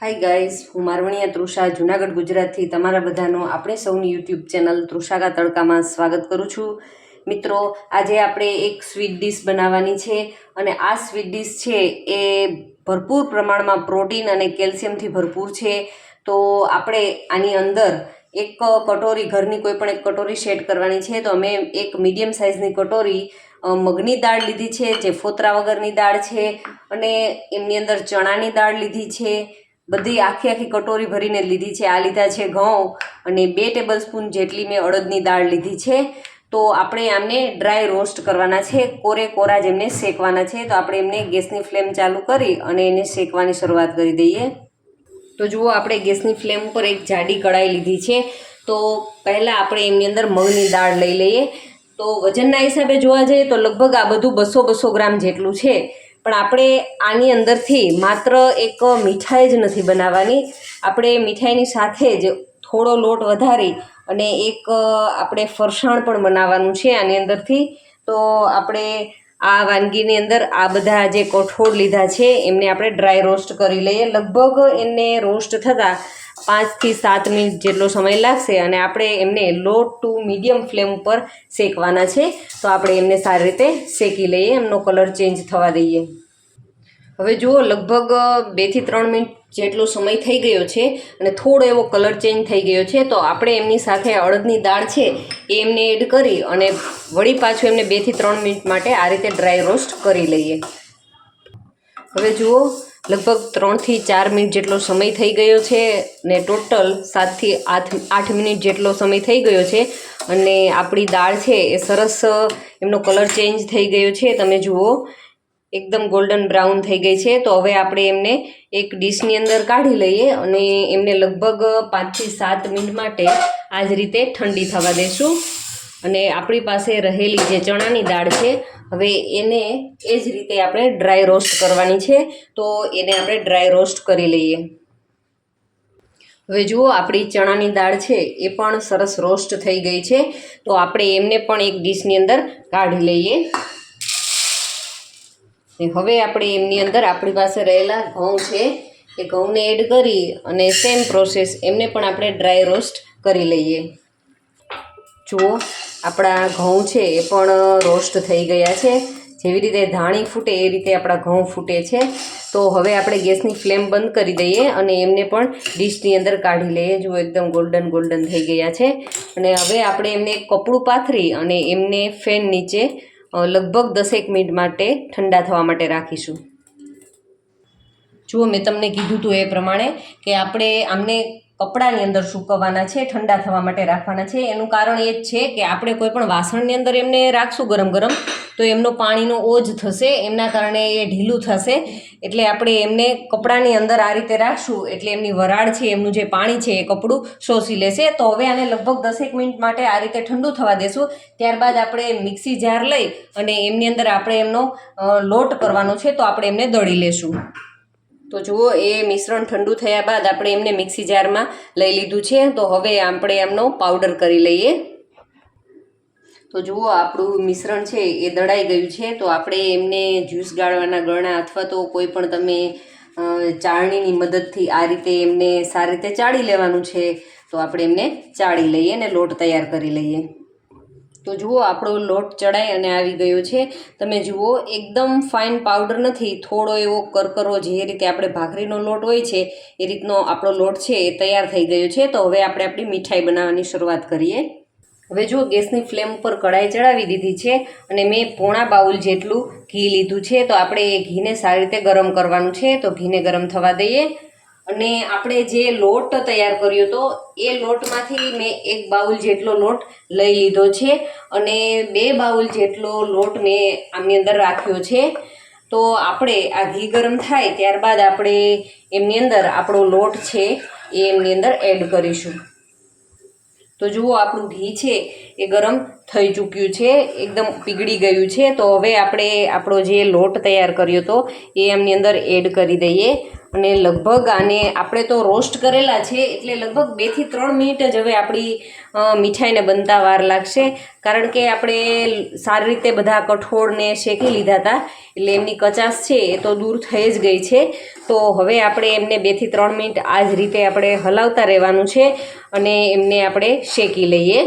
Hi guys હું મારવણીયા તૃષા, જુનાગઢ, ગુજરાતથી તમારા બધાનું આપણે સૌની યુટ્યુબ ચેનલ તૃષાકા તડકામાં સ્વાગત કરું છું. મિત્રો, આજે આપણે એક સ્વીટ ડીશ બનાવવાની છે અને આ સ્વીટ ડીશ છે એ ભરપૂર પ્રમાણમાં પ્રોટીન અને કેલ્શિયમથી ભરપૂર છે. તો આપણે આની અંદર એક કટોરી, ઘરની કોઈ પણ એક કટોરી શેડ કરવાની છે. તો અમે એક મીડિયમ સાઇઝની કટોરી મગની દાળ લીધી છે, જે ફોતરા વગરની દાળ છે અને એમની અંદર ચણાની દાળ લીધી છે. બધી આખી આખી કટોરી ભરીને લીધી છે. આ લીધા છે ઘઉં અને બે ટેબલ સ્પૂન જેટલી મેં અડદની દાળ લીધી છે. તો આપણે આમને ડ્રાય રોસ્ટ કરવાના છે. કોરે કોરા જ એમને શેકવાના છે. તો આપણે એમને ગેસની ફ્લેમ ચાલુ કરી અને એને શેકવાની શરૂઆત કરી દઈએ. તો જુઓ, આપણે ગેસની ફ્લેમ ઉપર એક જાડી કડાઈ લીધી છે. તો પહેલાં આપણે એમની અંદર મગની દાળ લઈ લઈએ. તો વજનના હિસાબે જોવા જઈએ તો લગભગ આ બધું બસો બસો ગ્રામ જેટલું છે. પણ આપણે આની અંદરથી માત્ર એક મીઠાઈ જ નથી બનાવવાની. આપણે મીઠાઈની સાથે જ થોડો લોટ વધારી અને એક આપણે ફરસાણ પણ બનાવવાનું છે આની અંદરથી. તો આપણે આ વાનગીની અંદર આ બધા જે કઠોળ લીધા છે, એમને આપણે ડ્રાય રોસ્ટ કરી લઈએ. લગભગ એને રોસ્ટ થતાં પાંચથી સાત મિનિટ જેટલો સમય લાગશે અને આપણે એમને લો ટુ મીડિયમ ફ્લેમ ઉપર શેકવાના છે. તો આપણે એમને સારી રીતે શેકી લઈએ, એમનો કલર ચેન્જ થવા દઈએ. હવે જુઓ, લગભગ બેથી ત્રણ મિનિટ જેટલો સમય થઈ ગયો છે અને થોડો એવો કલર ચેન્જ થઈ ગયો છે. તો આપણે એમની સાથે અડદની દાળ છે એ એમને એડ કરી અને વળી પાછું એમને બેથી ત્રણ મિનિટ માટે આ રીતે ડ્રાય રોસ્ટ કરી લઈએ. હવે જુઓ, લગભગ ત્રણથી ચાર મિનિટ જેટલો સમય થઈ ગયો છે ને ટોટલ સાતથી આઠ આઠ મિનિટ જેટલો સમય થઈ ગયો છે અને આપણી દાળ છે એ સરસ, એમનો કલર ચેન્જ થઈ ગયો છે. તમે જુઓ, એકદમ ગોલ્ડન બ્રાઉન થઈ ગઈ છે. તો હવે આપણે એમને એક ડીશની અંદર કાઢી લઈએ અને એમને લગભગ પાંચથી સાત મિનિટ માટે આ જ રીતે ઠંડી થવા દેશું. અને આપણી પાસે રહેલી જે ચણાની દાળ છે, હવે એને એ જ રીતે આપણે ડ્રાય રોસ્ટ કરવાની છે, તો એને આપણે ડ્રાય રોસ્ટ કરી લઈએ. હવે જુઓ, આપણી ચણાની દાળ છે, એ પણ સરસ રોસ્ટ થઈ ગઈ છે, તો આપણે એમને પણ એક ડીશની અંદર કાઢી લઈએ. હવે આપણે એમની અંદર આપણી પાસે રહેલા ઘઉં છે, એ ઘઉંને એડ કરી અને સેમ પ્રોસેસ એમને પણ આપણે ડ્રાય રોસ્ટ કરી લઈએ. જુઓ આપણા ઘઉં છે એ પણ રોસ્ટ થઈ ગયા છે. જેવી રીતે ધાણી ફૂટે એ રીતે આપણા ઘઉં ફૂટે છે. તો હવે આપણે ગેસની ફ્લેમ બંધ કરી દઈએ અને એમને પણ ડીશની અંદર કાઢી લઈએ. જુઓ, એકદમ ગોલ્ડન ગોલ્ડન થઈ ગયા છે. અને હવે આપણે એમને કપડું પાથરી અને એમને ફેન નીચે લગભગ દસેક મિનિટ માટે ઠંડા થવા માટે રાખીશું. જુઓ, મેં તમને કીધું હતું એ પ્રમાણે કે આપણે આમને કપડાની અંદર સૂકવવાના છે, ઠંડા થવા માટે રાખવાના છે. એનું કારણ એ જ છે કે આપણે કોઈ પણ વાસણની અંદર એમને રાખશું ગરમ ગરમ, તો એમનો પાણીનો ઓજ થશે, એમના કારણે એ ઢીલું થશે. એટલે આપણે એમને કપડાની અંદર આ રીતે રાખશું, એટલે એમની વરાળ છે, એમનું જે પાણી છે એ કપડું શોષી લેશે. તો હવે આને લગભગ દસેક મિનિટ માટે આ રીતે ઠંડુ થવા દેશું. ત્યારબાદ આપણે મિક્સી જાર લઈ અને એમની અંદર આપણે એમનો લોટ કરવાનો છે, તો આપણે એમને દળી લેશું. તો જુઓ, એ મિશ્રણ ઠંડુ થયા બાદ આપણે એમને મિક્સી જારમાં લઈ લીધું છે. તો હવે આપણે એમનો પાવડર કરી લઈએ. તો જુઓ, આપણું મિશ્રણ છે એ દળાઈ ગયું છે. તો આપણે એમને જ્યુસ ગાળવાના ગળણા અથવા તો કોઈ પણ તમે ચાળણીની મદદથી આ રીતે એમને સારી રીતે ચાળી લેવાનું છે. તો આપણે એમને ચાળી લઈએ અને લોટ તૈયાર કરી લઈએ. તો જુઓ, આપણો લોટ ચડાઈ અને આવી ગયો છે. તમે જુઓ, એકદમ ફાઇન પાવડર નથી. થોડો એવો કરકરો જે રીતે આપણે ભાખરીનો લોટ હોય છે, એ રીતનો આપણો લોટ છે, એ તૈયાર થઈ ગયો છે. તો હવે આપણે આપણી મીઠાઈ બનાવવાની શરૂઆત કરીએ. હવે જુઓ, ગેસની ફ્લેમ ઉપર કઢાઈ ચડાવી દીધી છે અને મેં પોણા બાઉલ જેટલું ઘી લીધું છે. તો આપણે એ ઘીને સારી રીતે ગરમ કરવાનું છે. તો ઘીને ગરમ થવા દઈએ. અને આપણે જે લોટ તૈયાર કર્યો હતો એ લોટમાંથી મેં એક બાઉલ જેટલો લોટ લઈ લીધો છે અને બે બાઉલ જેટલો લોટ મેં આમની અંદર રાખ્યો છે. તો આપણે આ ઘી ગરમ થાય ત્યારબાદ આપણે એમની અંદર આપણો લોટ છે એ એમની અંદર એડ કરીશું. તો જુઓ આપણું ઘી છે એ ગરમ થઈ ચૂક્યું છે, એકદમ પીગળી ગયું છે. તો હવે આપણે આપણો જે લોટ તૈયાર કર્યો હતો એ એમની અંદર એડ કરી દઈએ. અને લગભગ આને આપણે તો રોસ્ટ કરેલા છે એટલે લગભગ બેથી ત્રણ મિનિટ જ હવે આપણી મીઠાઈને બનતા વાર લાગશે. કારણ કે આપણે સારી રીતે બધા કઠોળને શેકી લીધા હતા એટલે એમની કચાશ છે એ તો દૂર થઈ જ ગઈ છે. તો હવે આપણે એમને બેથી ત્રણ મિનિટ આ જ રીતે આપણે હલાવતા રહેવાનું છે અને એમને આપણે શેકી લઈએ.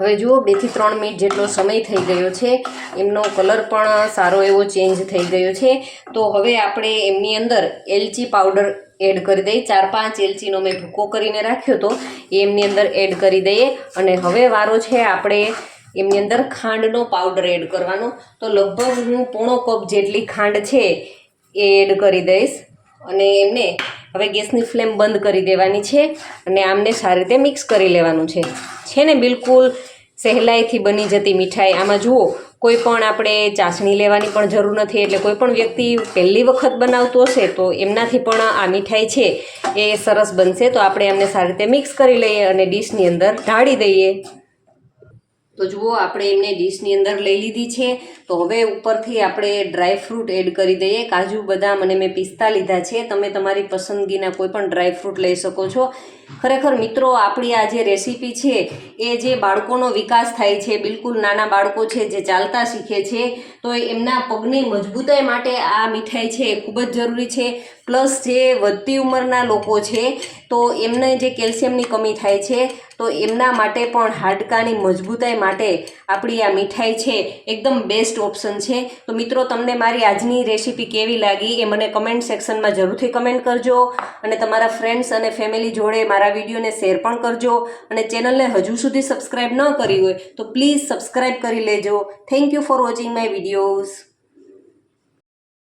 હવે જુઓ બેથી ત્રણ મિનિટ જેટલો સમય થઈ ગયો છે. એમનો કલર પણ સારો એવો ચેન્જ થઈ ગયો છે. તો હવે આપણે એમની અંદર એલચી પાવડર એડ કરી દઈએ. ચાર પાંચ એલચીનો મેં ભૂકો કરીને રાખ્યો હતો એ એમની અંદર એડ કરી દઈએ. અને હવે વારો છે આપણે એમની અંદર ખાંડનો પાવડર એડ કરવાનો. તો લગભગ હું પોણો કપ જેટલી ખાંડ છે એ એડ કરી દઈશ. અને એમને હવે ગેસની ફ્લેમ બંધ કરી દેવાની છે. અને આમને સારી રીતે મિક્સ કરી લેવાનું છે. છે ને, બિલકુલ સહેલાઈથી બની જતી મીઠાઈ. આમાં જુઓ, કોઈ પણ આપણે ચાસણી લેવાની પણ જરૂર નથી, એટલે કોઈ પણ વ્યક્તિ પહેલી વખત બનાવતો હશે તો એમનાથી પણ આ મીઠાઈ છે એ સરસ બનશે. તો આપણે એમને સારી રીતે મિક્સ કરી લઈએ અને ડીશની અંદર ઢાળી દઈએ. તો જુઓ, આપણે એમને ડીશની અંદર લઈ લીધી છે. તો હવે ઉપરથી આપણે ડ્રાય ફ્રૂટ એડ કરી દઈએ. કાજુ, બદામ અને મેં પિસ્તા લીધા છે. તમે તમારી પસંદગીના કોઈ પણ ડ્રાય ફ્રૂટ લઈ શકો છો. ખરેખર મિત્રો, આપણી આ જે રેસીપી છે, એ જે બાળકોનો વિકાસ થાય છે, બિલકુલ નાના બાળકો છે જે ચાલતા શીખે છે, તો એમના પગની મજબૂતાઈ માટે આ મીઠાઈ છે એ ખૂબ જ જરૂરી છે. પ્લસ જે વધતી ઉંમરના લોકો છે, તો એમને જે કેલ્શિયમની કમી થાય છે તો એમના માટે પણ હાડકાની મજબૂતાઈ માટે આપણી આ મીઠાઈ છે એકદમ બેસ્ટ ઓપ્શન છે. તો મિત્રો, તમને મારી આજની રેસીપી કેવી લાગી એ મને કમેન્ટ સેક્શનમાં જરૂરથી કમેન્ટ કરજો અને તમારા ફ્રેન્ડ્સ અને ફેમિલી જોડે મારા વિડીયોને શેર પણ કરજો અને ચેનલને હજુ સુધી સબસ્ક્રાઈબ ન કરી હોય તો પ્લીઝ સબસ્ક્રાઈબ કરી લેજો. Thank you for watching my videos